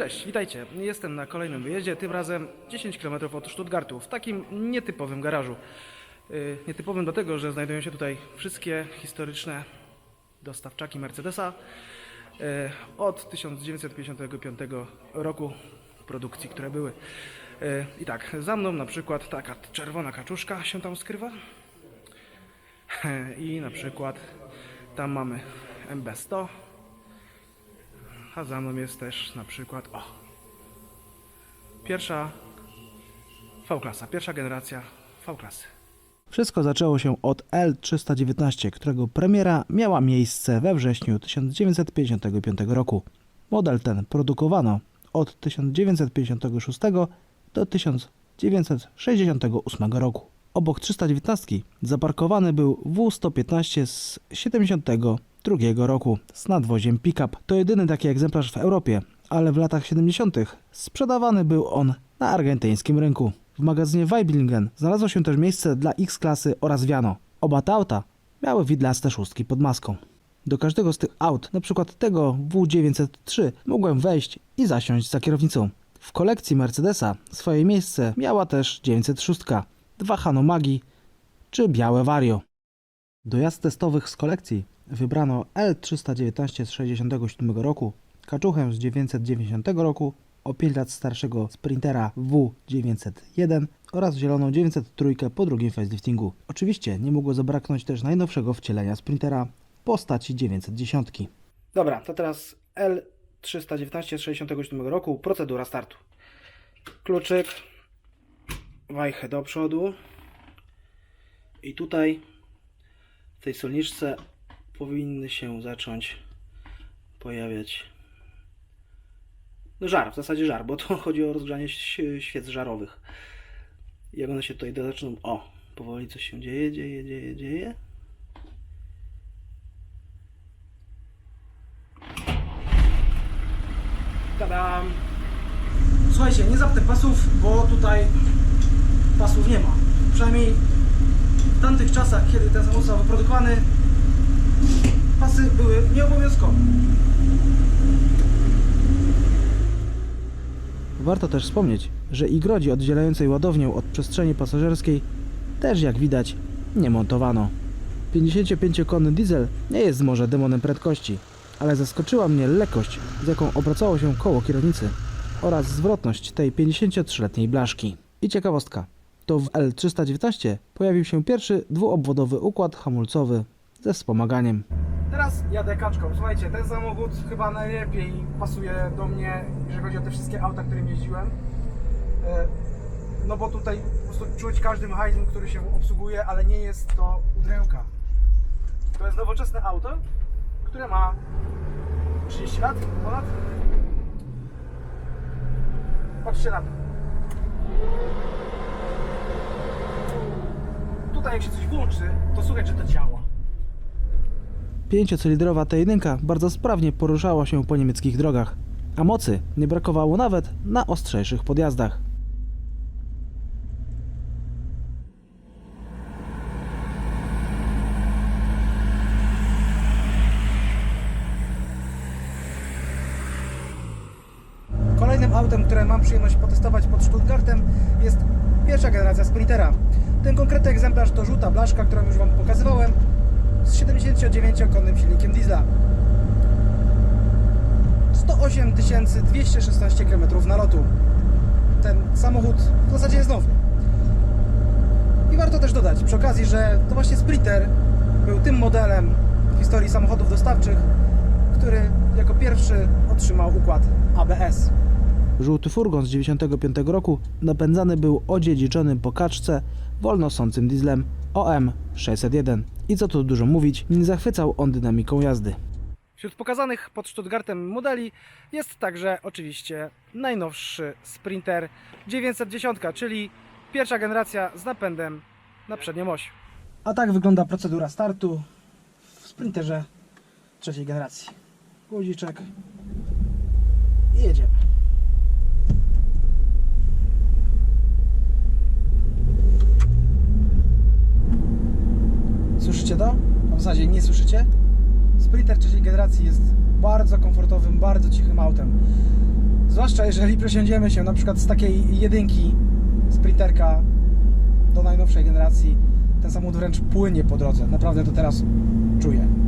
Cześć, witajcie. Jestem na kolejnym wyjeździe, tym razem 10 km od Stuttgartu, w takim nietypowym garażu. Yy, Nietypowym dlatego, że znajdują się tutaj wszystkie historyczne dostawczaki Mercedesa yy, od 1955 roku produkcji, które były. Yy, I tak, za mną na przykład taka czerwona kaczuszka się tam skrywa. I na przykład tam mamy MB100, a za mną jest też na przykład o pierwsza V-klasa, pierwsza generacja V-klasy. Wszystko zaczęło się od L319, którego premiera miała miejsce we wrześniu 1955 roku. Model ten produkowano od 1956 do 1968 roku. Obok 319 zaparkowany był W115 z 72 roku z nadwoziem pick-up. To jedyny taki egzemplarz w Europie, ale w latach 70. sprzedawany był on na argentyńskim rynku. W magazynie Weiblingen znalazło się też miejsce dla X-klasy oraz Viano. Oba te auta miały widlaste szóstki pod maską. Do każdego z tych aut, przykład tego W903, mogłem wejść i zasiąść za kierownicą. W kolekcji Mercedesa swoje miejsce miała też 906, dwa Hanomagi czy białe Vario. Do jazd testowych z kolekcji wybrano L319 z 67 roku, kaczuchę z 990 roku, o 5 lat starszego Sprintera W901 oraz zieloną 903 po drugim faceliftingu. Oczywiście nie mogło zabraknąć też najnowszego wcielenia Sprintera postaci 910. Dobra, to teraz L319 z 67 roku, procedura startu. Kluczyk, wajchę do przodu i tutaj w tej solniczce powinny się zacząć pojawiać no żar, w zasadzie żar, bo to chodzi o rozgrzanie świec żarowych. Jak one się tutaj zaczną, o, powoli coś się dzieje, dzieje, dzieje, dzieje. Tadam! Słuchajcie, nie zapnę pasów, bo tutaj pasów nie ma. Przynajmniej w tamtych czasach, kiedy ten samochód został wyprodukowany, pasy były nieobowiązkowe. Warto też wspomnieć, że igrodzi oddzielającej ładownię od przestrzeni pasażerskiej też jak widać nie montowano. 55-konny diesel nie jest może demonem prędkości, ale zaskoczyła mnie lekkość, z jaką obracało się koło kierownicy oraz zwrotność tej 53-letniej blaszki. I ciekawostka, to w L319 pojawił się pierwszy dwuobwodowy układ hamulcowy ze wspomaganiem. Teraz jadę kaczką. Słuchajcie, ten samochód chyba najlepiej pasuje do mnie, jeżeli chodzi o te wszystkie auta, którym jeździłem. E, No bo tutaj po prostu czuć każdy mechanizm, który się obsługuje, ale nie jest to udręka. To jest nowoczesne auto, które ma 30 lat ponad. Patrzcie na to. Tutaj jak się coś włączy, to słuchaj, że to działa. Pięciocylindrowa T1 bardzo sprawnie poruszała się po niemieckich drogach, a mocy nie brakowało nawet na ostrzejszych podjazdach. Kolejnym autem, które mam przyjemność potestować pod Stuttgartem jest pierwsza generacja Sprintera. Ten konkretny egzemplarz to żółta blaszka, którą już Wam pokazywałem z 79-konnym silnikiem diesla. 108 216 km nalotu. Ten samochód w zasadzie jest nowy. I warto też dodać przy okazji, że to właśnie Sprinter był tym modelem w historii samochodów dostawczych, który jako pierwszy otrzymał układ ABS. Żółty furgon z 95 roku napędzany był odziedziczonym po kaczce wolnosącym dieslem OM601. I co tu dużo mówić, nie zachwycał on dynamiką jazdy. Wśród pokazanych pod Stuttgartem modeli jest także oczywiście najnowszy Sprinter 910, czyli pierwsza generacja z napędem na przednią oś. A tak wygląda procedura startu w Sprinterze trzeciej generacji. Guziczek i jedziemy. Słyszycie to? No W zasadzie nie słyszycie. Sprinter trzeciej generacji jest bardzo komfortowym, bardzo cichym autem. Zwłaszcza jeżeli przesiądziemy się na przykład z takiej jedynki sprinterka do najnowszej generacji, ten samochód wręcz płynie po drodze. Naprawdę to teraz czuję.